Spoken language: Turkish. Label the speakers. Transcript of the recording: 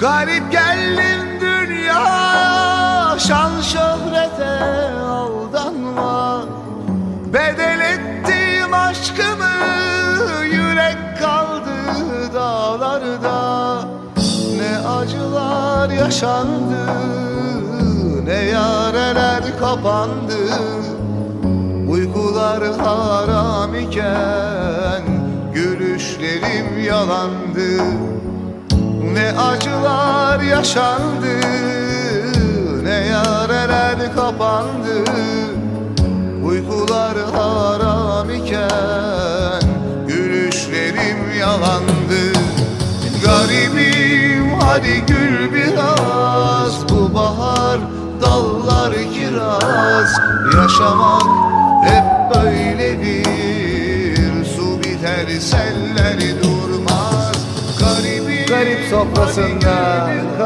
Speaker 1: Garip geldim dünyaya Şan şöhrete aldanma. Bedel ettim aşkımı Yürek kaldı dağlarda. Ne acılar yaşandı Ne yareler kapandı. Uykular haram iken Gülüşlerim yalandı acılar yaşandı Ne yareler kapandı. Uykular haram iken Gülüşlerim yalandı. Garibim hadi gül biraz. Bu bahar dallar kiraz. Yaşamak hep böyledir. Su biter seller durmaz só
Speaker 2: pra prosenal